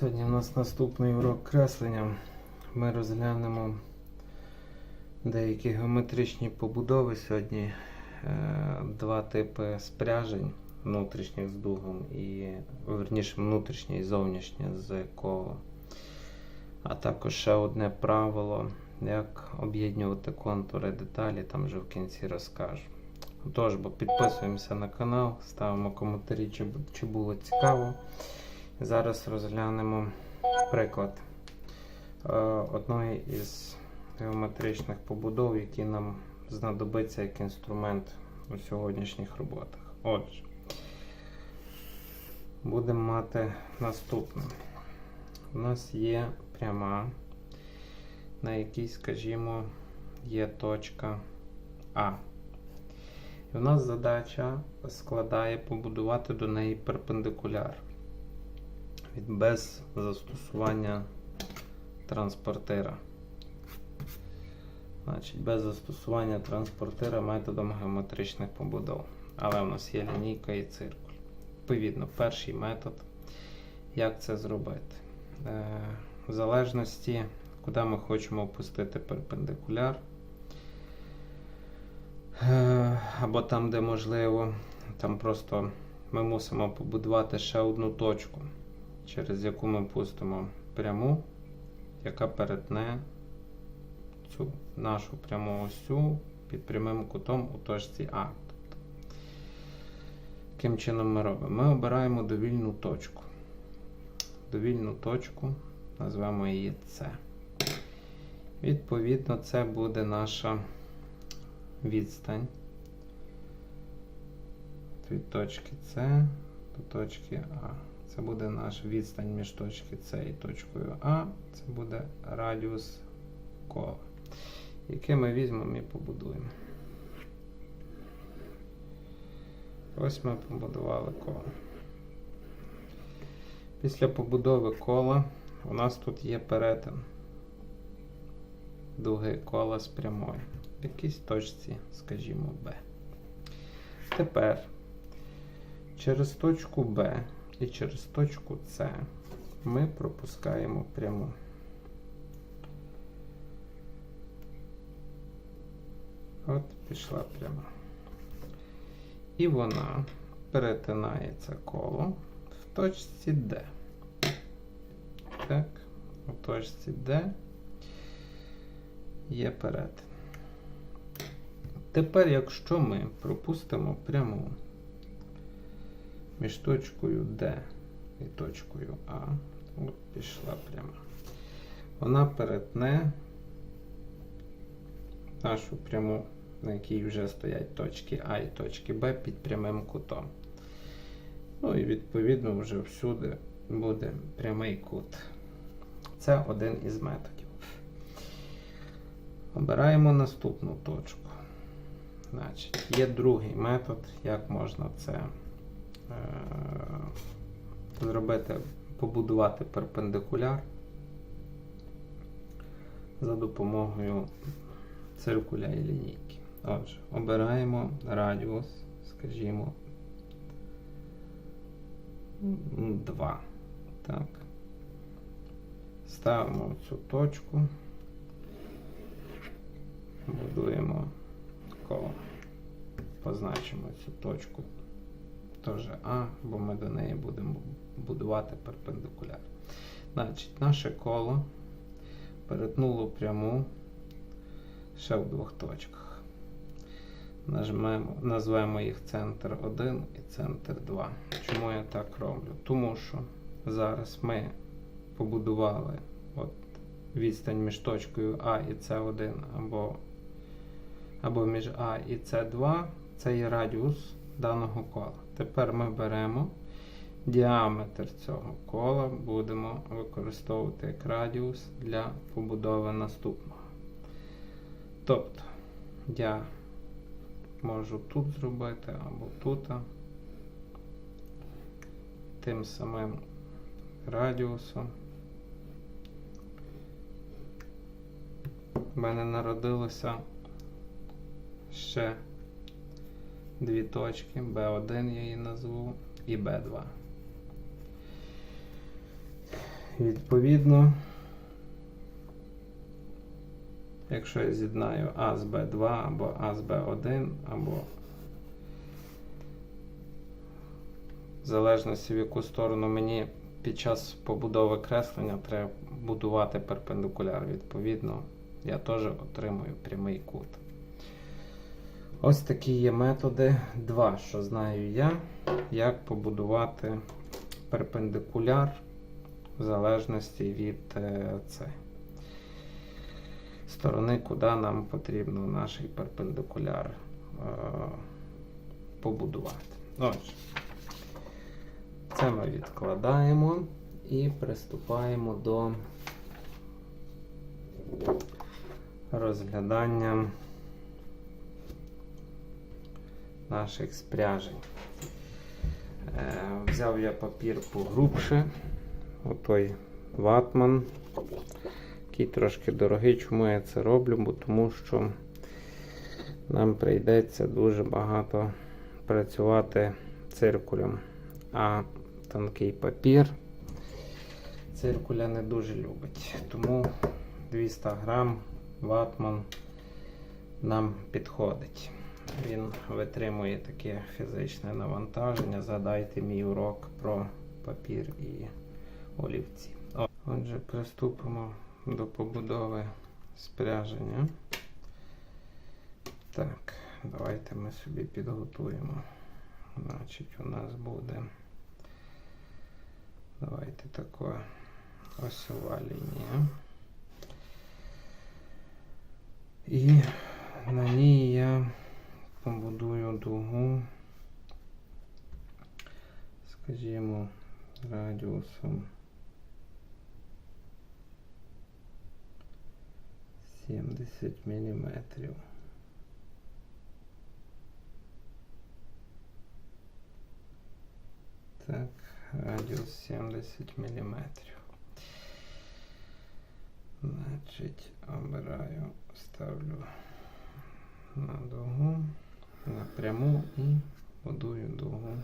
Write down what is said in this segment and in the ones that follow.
Сьогодні у нас наступний урок креслення. Ми розглянемо деякі геометричні побудови сьогодні. Е, Два типи спряжень внутрішніх з дугом і верніше внутрішнє і зовнішнє з колом. А також ще одне правило, як об'єднувати контури деталі, там вже в кінці розкажу. Тож, бо підписуємося на канал, ставимо коментарі, чи було цікаво. Зараз розглянемо приклад е, одної із геометричних побудов, які нам знадобиться як інструмент у сьогоднішніх роботах. Отже, будемо мати наступне. У нас є пряма, на якій, скажімо, є точка А. І у нас задача складає побудувати до неї перпендикуляр без застосування транспортира. Значить, без застосування транспортира методом геометричних побудов. Але у нас є лінійка і циркуль. Відповідно, перший метод, як це зробити. Е, в залежності, куди ми хочемо опустити перпендикуляр. Е, Або там, де можливо, там просто ми мусимо побудувати ще одну точку, через яку ми пустимо пряму, яка перетне цю нашу пряму осю під прямим кутом у точці А. Таким чином ми робимо? Ми обираємо довільну точку. Довільну точку, назвемо її С. Відповідно, це буде наша відстань від точки С до точки А. Це буде наша відстань між точки С і точкою А. Це буде радіус кола, який ми візьмемо і побудуємо. Ось ми побудували коло. Після побудови кола у нас тут є перетин дуги кола з прямою. В якійсь точці, скажімо, Б. Тепер через точку Б і через точку С ми пропускаємо пряму. От пішла пряма. І вона перетинає це коло в точці Д. Так, у точці Д є перетин. Тепер, якщо ми пропустимо пряму між точкою D і точкою А, от пішла пряма, вона перетне нашу пряму, на якій вже стоять точки А і точки Б під прямим кутом. Ну і відповідно вже всюди буде прямий кут. Це один із методів. Обираємо наступну точку. Значить, є другий метод, як можна це зробити, побудувати перпендикуляр за допомогою циркуля і лінійки. Отже, обираємо радіус, скажімо, 2. Так. Ставимо цю точку, будуємо коло. Позначимо цю точку теж А, бо ми до неї будемо будувати перпендикуляр. Значить, наше коло перетнуло пряму ще в двох точках. Нажмемо, назвемо їх центр 1 і центр 2. Чому я так роблю? Тому що зараз ми побудували от відстань між точкою А і С1 або, або між А і С2. Це є радіус даного кола. Тепер ми беремо діаметр цього кола, будемо використовувати як радіус для побудови наступного. Тобто я можу тут зробити або тут. Тим самим радіусом. У мене народилося ще дві точки, B1 я її назву і B2. відповідно, якщо я з'єднаю А з Б2 або А з Б1, або в залежності в яку сторону мені під час побудови креслення треба будувати перпендикуляр. Відповідно, я теж отримую прямий кут. Ось такі є методи. Два, що знаю я, як побудувати перпендикуляр в залежності від е, це, сторони, куди нам потрібно наш перпендикуляр е, побудувати. Отже, це ми відкладаємо і приступаємо до розглядання наших спряжень. Е, взяв я папір погрубше, отой ватман, який трошки дорогий. Чому я це роблю? Бо тому що нам прийдеться дуже багато працювати циркулем, а тонкий папір циркуля не дуже любить. Тому 200 грам ватман нам підходить. Він витримує таке фізичне навантаження. Згадайте мій урок про папір і олівці. Отже, приступимо до побудови спряження. Так, давайте ми собі підготуємо. Значить, у нас буде. Давайте така осьова лінія. І на ній я побудую дугу, скажімо, радіусом 70 міліметрів. Так, радіус 70 міліметрів. Значить, обираю, ставлю на дугу, на пряму і будую дугу.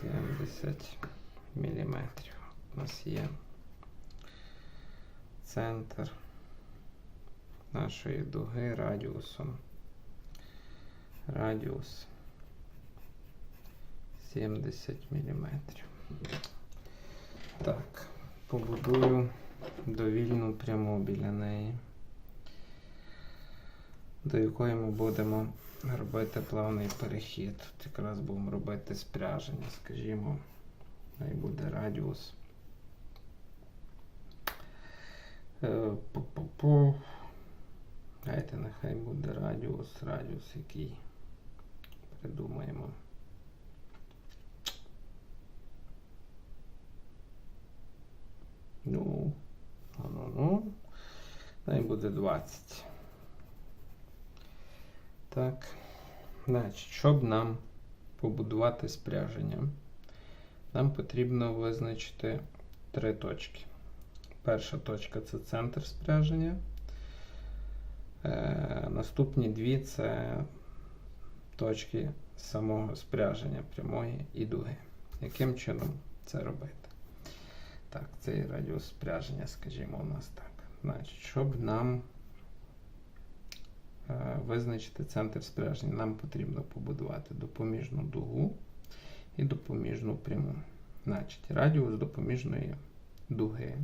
Сімдесят міліметрів. У нас є центр нашої дуги радіусом. Радіус 70 міліметрів. Так, побудую довільну пряму біля неї, до якої ми будемо робити плавний перехід. Тут якраз будемо робити спряження, скажімо, най буде радіус. Е, Пу-пу-пу. Дайте нехай буде радіус, радіус який придумаємо. Ну, ну, ну, Дай буде 20. Так. Значить, щоб нам побудувати спряження, нам потрібно визначити три точки. Перша точка це центр спряження. Е, Наступні дві це точки самого спряження прямої і дуги. Яким чином це робити? Так, цей радіус спряження, скажімо, у нас так. Значить, щоб нам е, визначити центр спряження, нам потрібно побудувати допоміжну дугу і допоміжну пряму. Значить, радіус допоміжної дуги.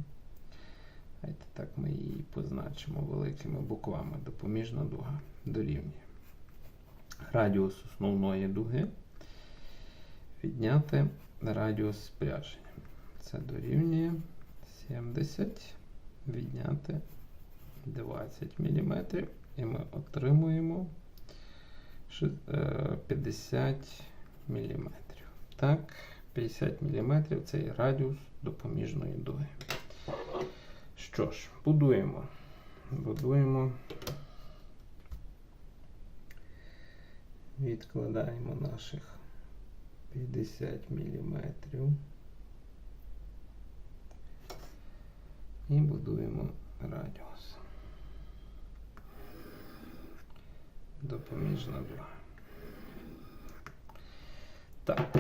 Давайте так ми її позначимо великими буквами. Допоміжна дуга дорівнює. Радіус основної дуги відняти радіус спряження. Це дорівнює 70, відняти 20 мм. І ми отримуємо 50 мм. Так, 50 мм це радіус допоміжної дуги. Що ж, будуємо. Будуємо. Відкладаємо наших 50 мм. І будуємо радіус. Допоміжна 2. Так,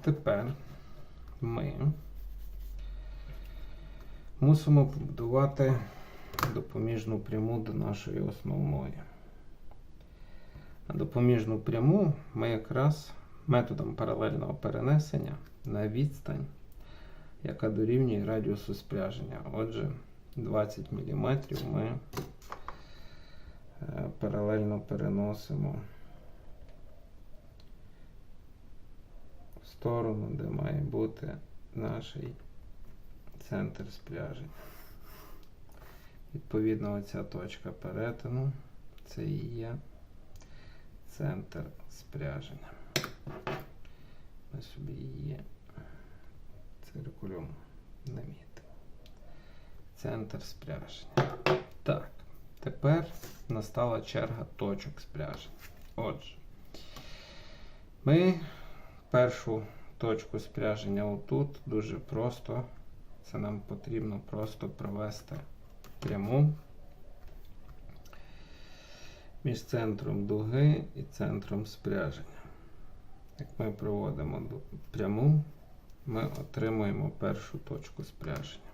тепер ми мусимо побудувати допоміжну пряму до нашої основної. А допоміжну пряму ми якраз методом паралельного перенесення на відстань, яка дорівнює радіусу спряження. Отже, 20 мм ми е, паралельно переносимо в сторону, де має бути наш центр спряження. Відповідно, оця точка перетину це і є центр спряження. Ми собі її циркулем намітимо. Центр спряження. Так, тепер настала черга точок спряження. Отже, ми першу точку спряження отут дуже просто. Це нам потрібно просто провести пряму між центром дуги і центром спряження. Як ми проводимо пряму, ми отримуємо першу точку спряження.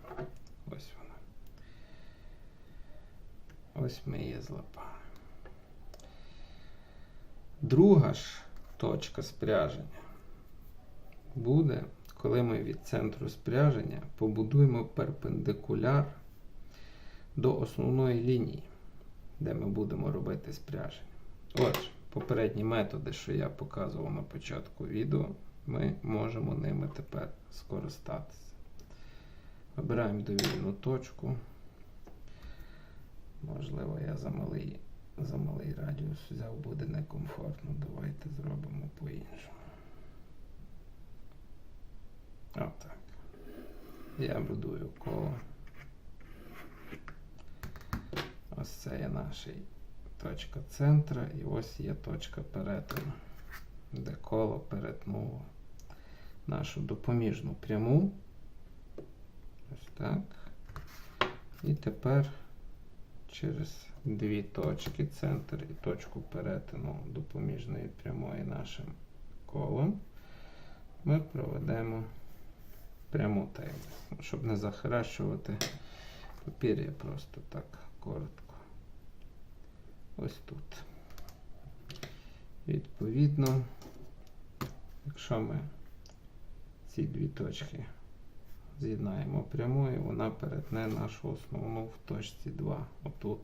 Ось вона. Ось ми її злапали. Друга ж точка спряження буде, коли ми від центру спряження побудуємо перпендикуляр до основної лінії, де ми будемо робити спряження. Отже, попередні методи, що я показував на початку відео, ми можемо ними тепер скористатися. Вибираємо довільну точку. Можливо, я за малий, радіус взяв, буде некомфортно. Давайте зробимо по-іншому. Отак. Я будую коло. Ось це є наша точка центра і ось є точка перетину, де коло перетнуло нашу допоміжну пряму. Ось так. І тепер через дві точки, центр і точку перетину допоміжної прямої нашим колом, ми проведемо пряму тему. Щоб не захаращувати папір, я просто так коротко. Ось тут. Відповідно, якщо ми ці дві точки з'єднаємо прямою, вона перетне нашу основну в точці 2. Отут.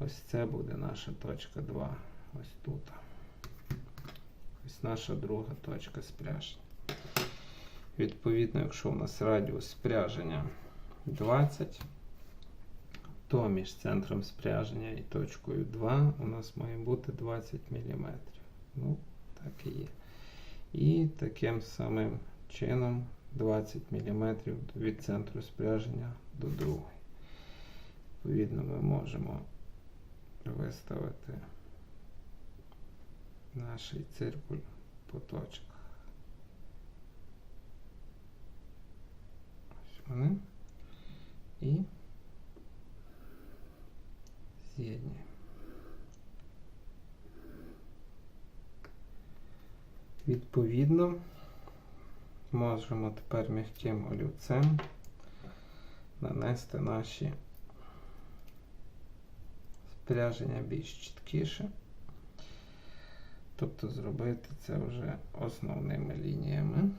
Ось це буде наша точка 2. Ось тут. Ось наша друга точка спряження. Відповідно, якщо у нас радіус спряження 20, то між центром спряження і точкою 2 у нас має бути 20 мм. Ну, так і є. І таким самим чином 20 мм від центру спряження до другої. Відповідно, ми можемо виставити наш циркуль по точках. Ось вони. І з'єднуємо. Відповідно, можемо тепер м'яким олівцем нанести наші спряження більш чіткіше. Тобто зробити це вже основними лініями.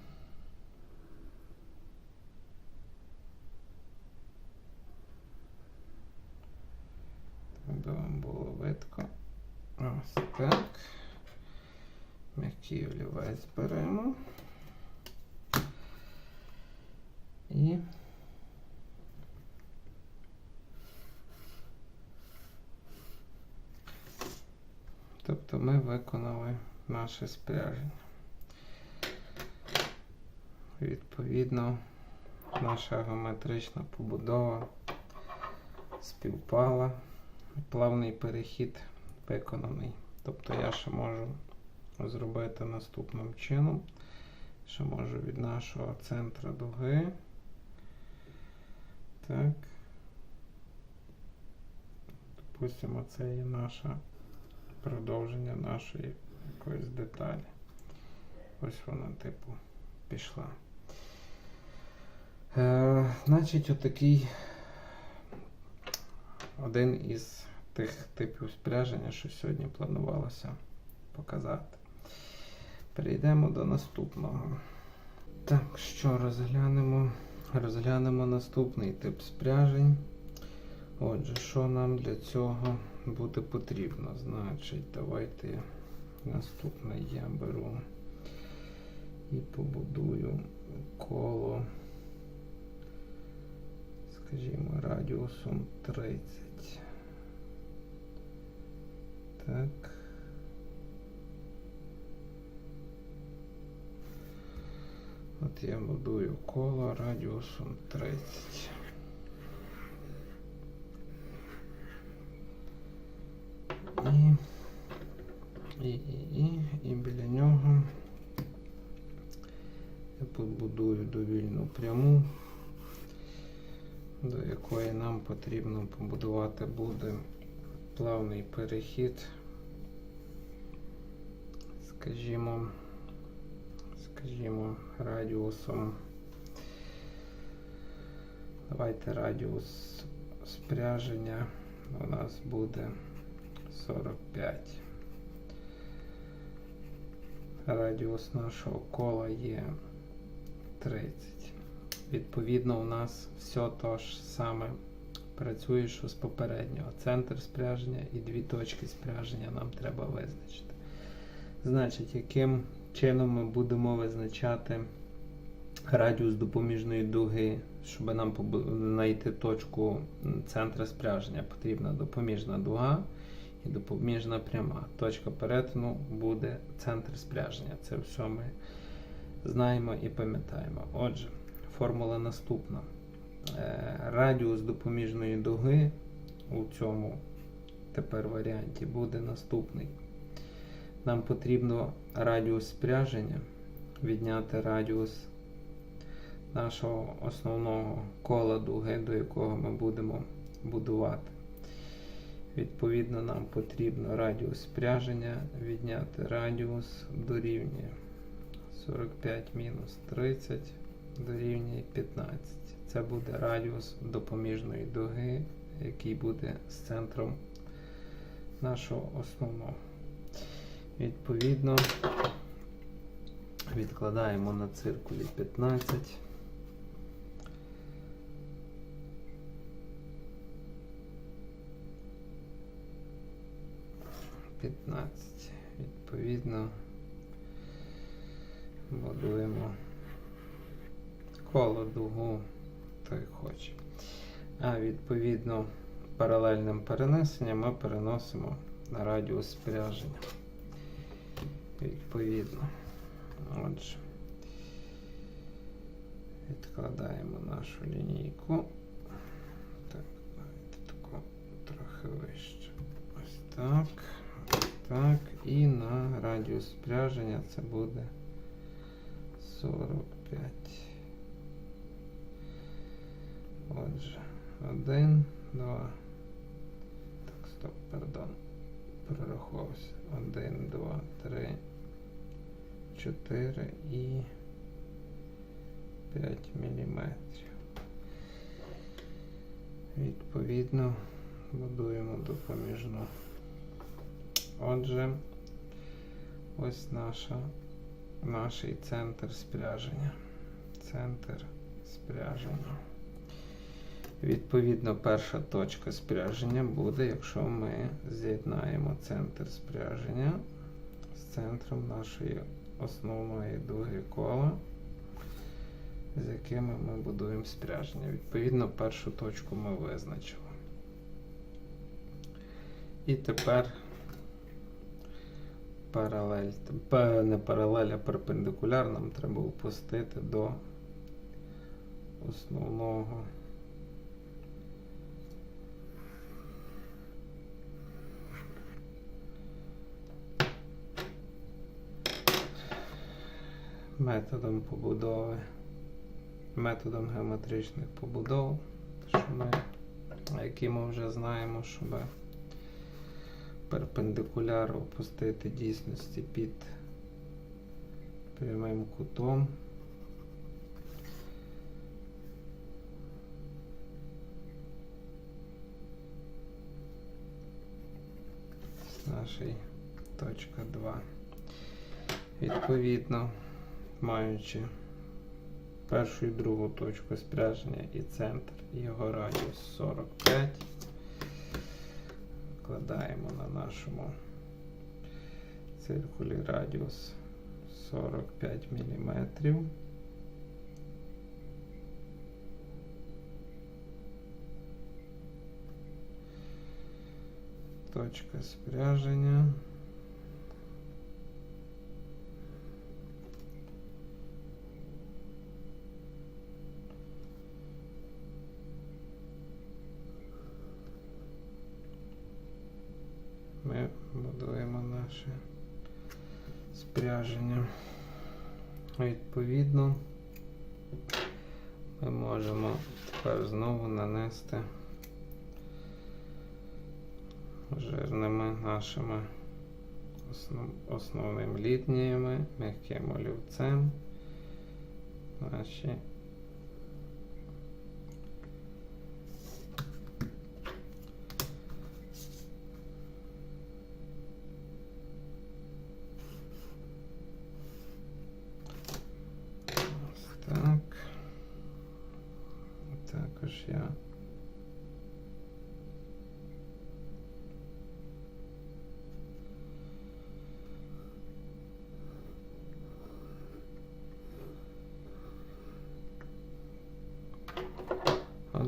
Аби вам було видко. Ось так. М'який олівець беремо. І тобто ми виконали наше спряження. Відповідно, наша геометрична побудова співпала, плавний перехід виконаний. Тобто я ще можу зробити наступним чином. Ще можу від нашого центра дуги. Так. Допустимо, це є наше продовження нашої якоїсь деталі. Ось вона, типу, пішла. Е, значить, отакий один із тих типів спряження, що сьогодні планувалося показати. Перейдемо до наступного. Так, що розглянемо? Розглянемо наступний тип спряжень. Отже, що нам для цього буде потрібно? Значить, давайте наступне я беру і побудую коло, скажімо, радіусом 30. Так. От я будую коло радіусом 30. І, і, і, і, і біля нього я побудую довільну пряму, до якої нам потрібно побудувати буде плавний перехід, скажімо, скажімо, радіусом. Давайте радіус спряження у нас буде 45. Радіус нашого кола є 30. Відповідно, у нас все то ж саме працює, що з попереднього. Центр спряження і дві точки спряження нам треба визначити. Значить, яким чином ми будемо визначати радіус допоміжної дуги, щоб нам знайти точку центра спряження, потрібна допоміжна дуга і допоміжна пряма. Точка перетину буде центр спряження. Це все ми знаємо і пам'ятаємо. Отже, формула наступна. Е, Радіус допоміжної дуги у цьому тепер варіанті буде наступний. Нам потрібно радіус спряження відняти радіус нашого основного кола дуги, до якого ми будемо будувати. Відповідно, нам потрібно радіус спряження відняти радіус дорівнює 45 мінус 30 дорівнює 15. Це буде радіус допоміжної дуги, який буде з центром нашого основного. Відповідно, відкладаємо на циркулі 15. П'ятнадцять. Відповідно, будуємо коло дугу той хоче. А відповідно паралельним перенесенням ми переносимо на радіус спряження. Відповідно. Отже. Відкладаємо нашу лінійку. Так, давайте тако трохи вище. Ось так. Ось так. І на радіус спряження це буде 45. Отже, один, два. Так, стоп, пардон. Прорахувався. Один, два, три, чотири і 5 міліметрів. Відповідно, будуємо допоміжну. Отже, ось наша, наш центр спряження. Центр спряження. Відповідно, перша точка спряження буде, якщо ми з'єднаємо центр спряження з центром нашої основної дуги кола, з якими ми будуємо спряження. Відповідно, першу точку ми визначили. І тепер паралель, не паралель, а перпендикуляр нам треба опустити до основного. Методом побудови, методом геометричних побудов, що ми, які ми вже знаємо, щоб перпендикуляр опустити дійсності під прямим кутом. з нашої точка 2. Відповідно, маючи першу і другу точку спряження і центр, його радіус 45, вкладаємо на нашому циркулі радіус 45 мм. Точка спряження. Наше спряження. Відповідно, ми можемо тепер знову нанести жирними нашими основ, основними лініями, м'яким олівцем. Наші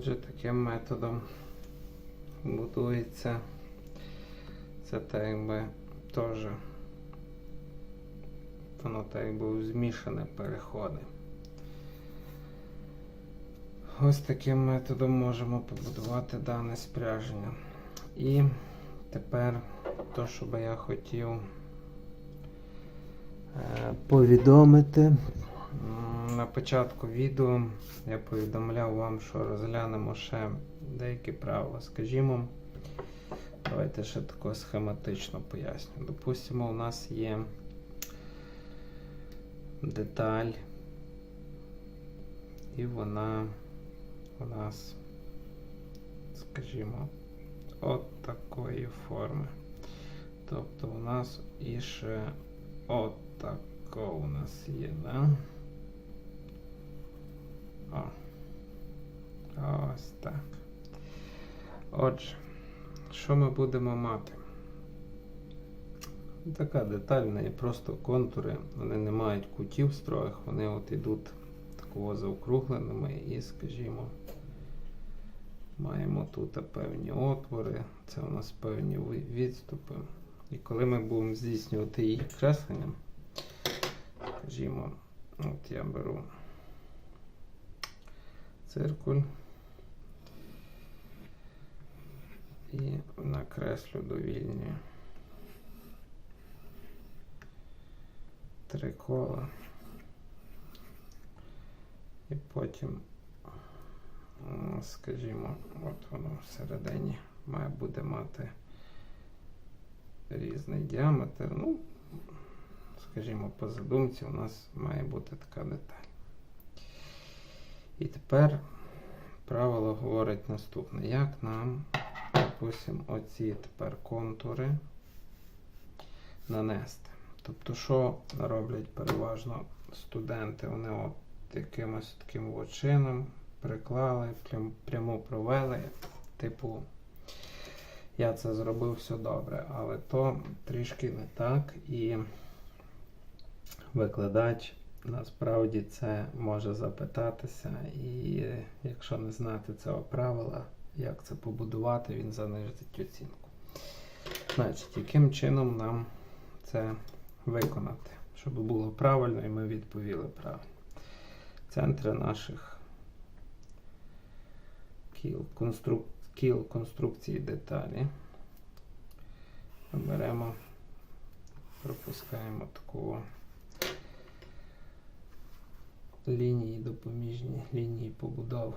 Отже, таким методом будується. Це так якби теж воно так якби змішане переходи. Ось таким методом можемо побудувати дане спряження. І тепер то, що би я хотів е, повідомити. На початку відео я повідомляв вам, що розглянемо ще деякі правила. Скажімо, давайте ще тако схематично поясню. Допустимо, у нас є деталь, і вона у нас, скажімо, от такої форми. Тобто у нас і ще от тако у нас є, да? О. Ось так. Отже, що ми будемо мати? Така деталь, в неї просто контури, вони не мають кутів строгих, вони от ідуть такого заокругленими і, скажімо, маємо тут певні отвори, це у нас певні відступи. І коли ми будемо здійснювати їх креслення, скажімо, от я беру циркуль і накреслю довільні три кола. І потім, скажімо, от воно всередині має буде мати різний діаметр. Ну, скажімо, по задумці у нас має бути така деталь. І тепер правило говорить наступне. Як нам, допустимо, оці тепер контури нанести? Тобто, що роблять переважно студенти? Вони от якимось таким чином приклали, прям, прямо провели. Типу, я це зробив все добре, але то трішки не так. І викладач насправді це може запитатися, і якщо не знати цього правила, як це побудувати, він занижить оцінку. Значить, яким чином нам це виконати, щоб було правильно і ми відповіли правильно. Центри наших кіл, конструк, кіл конструкції деталі. Беремо, пропускаємо таку лінії, допоміжні лінії побудов.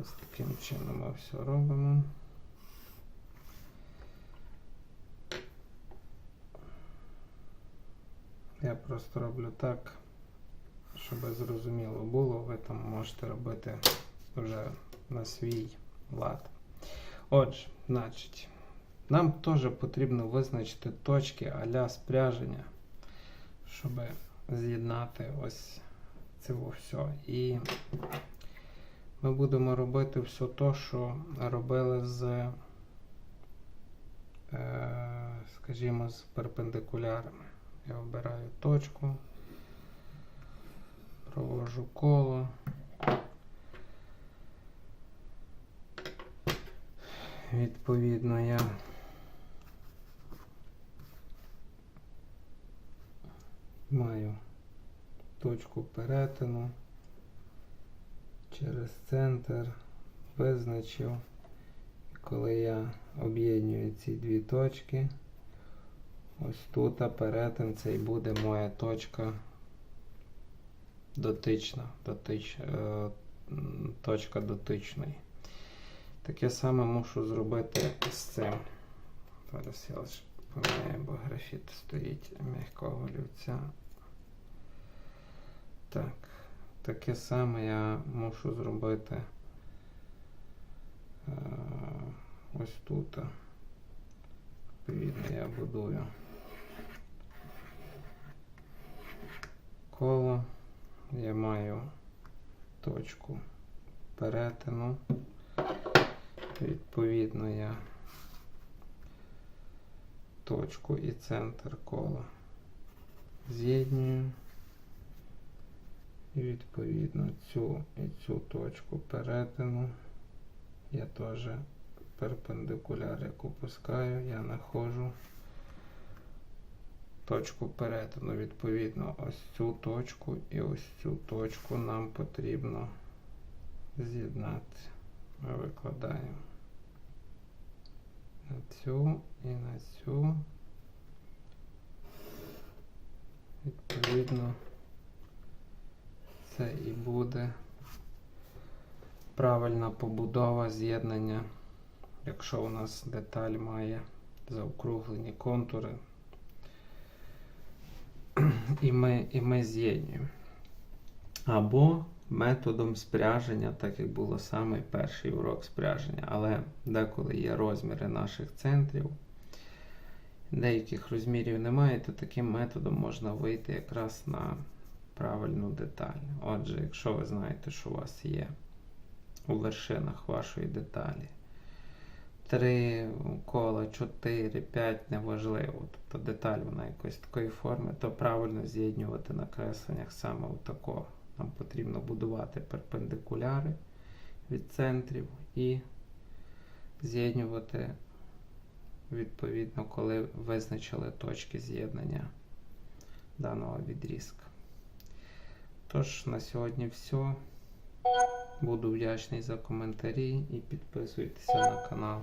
Ось таким чином ми все робимо. Я просто роблю так, щоб зрозуміло було. Ви там можете робити вже на свій лад. Отже, значить, нам теж потрібно визначити точки а-ля спряження, щоб з'єднати ось це все. І ми будемо робити все те, що робили з, е, скажімо, з перпендикулярами. Я обираю точку, провожу коло. Відповідно, я маю точку перетину через центр, визначив. І коли я об'єднюю ці дві точки, ось тут перетин цей буде моя точка дотична, дотич, е, точка дотичної. Таке саме мушу зробити з цим. Зараз я лише поміняю, бо графіт стоїть м'якого олівця. Так. Таке саме я мушу зробити е, ось тут. Відповідно, я будую коло. Я маю точку перетину. Відповідно, я точку і центр кола з'єднюю. І відповідно цю і цю точку перетину я теж перпендикуляр, як опускаю, я знаходжу точку перетину. Відповідно, ось цю точку і ось цю точку нам потрібно з'єднати. Ми викладаємо на цю і на цю. Відповідно, це і буде правильна побудова з'єднання, якщо у нас деталь має заокруглені контури. І ми, і ми з'єднуємо. Або методом спряження, так як було саме перший урок спряження. Але деколи є розміри наших центрів, деяких розмірів немає, то таким методом можна вийти якраз на правильну деталь. Отже, якщо ви знаєте, що у вас є у вершинах вашої деталі 3 кола, 4, 5, неважливо. Тобто деталь вона якоїсь такої форми, то правильно з'єднювати на кресленнях саме отакого. Нам потрібно будувати перпендикуляри від центрів і з'єднювати відповідно, коли визначили точки з'єднання даного відрізка. Тож, на сьогодні все. Буду вдячний за коментарі і підписуйтеся на канал.